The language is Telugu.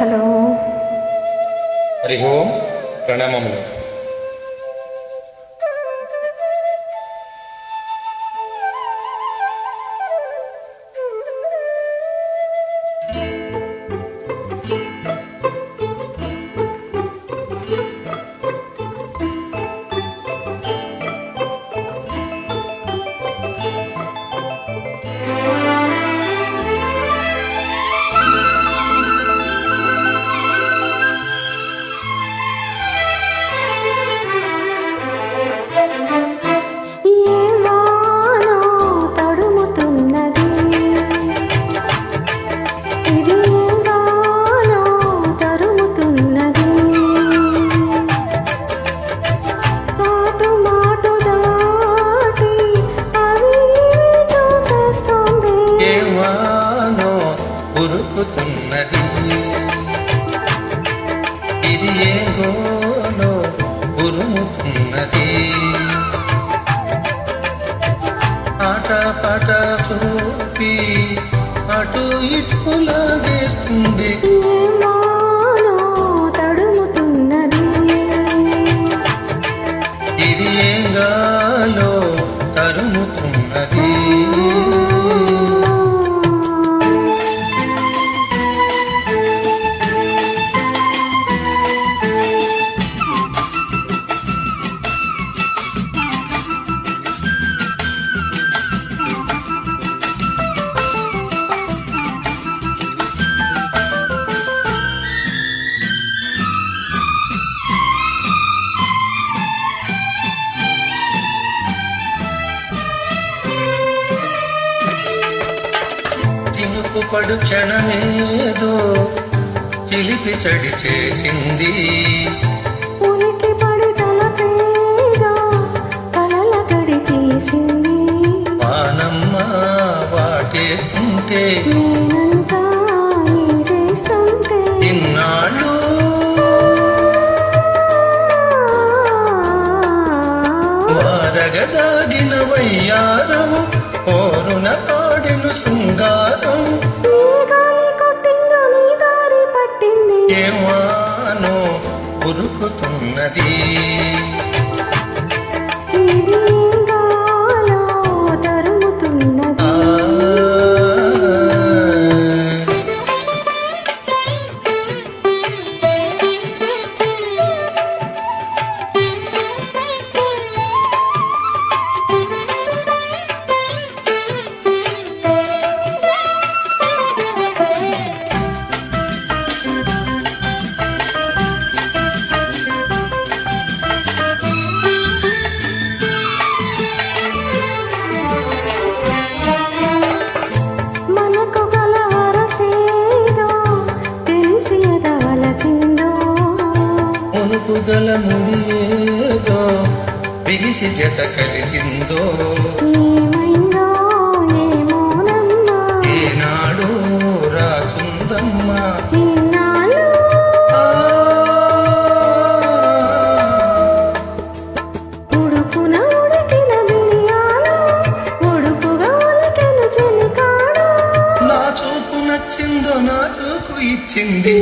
హలో హరి ఓం ప్రణామములు ఉరుకుతున్నది ఇది ఏ గోలో ఉరుముతున్నది. ఆట పాట చూపి అటు ఇటు లాగేస్తుంది. ఇది ఏ గాలో తరుముతున్నది. పడు క్షణమేదో చిలిపి చడి చేసింది. వానమ్మ వాటేస్తుంటే ఇన్నాళ్ళు వారగదాగిన వయ్యారం పోరున ఉరుకుతున్నది మునుపు గల ముడియేదో బిగిసి జత కలిసిందో. ఏనాడు రాసుందమ్మా నా చూపు నచ్చిందో నా చూకు ఇచ్చింది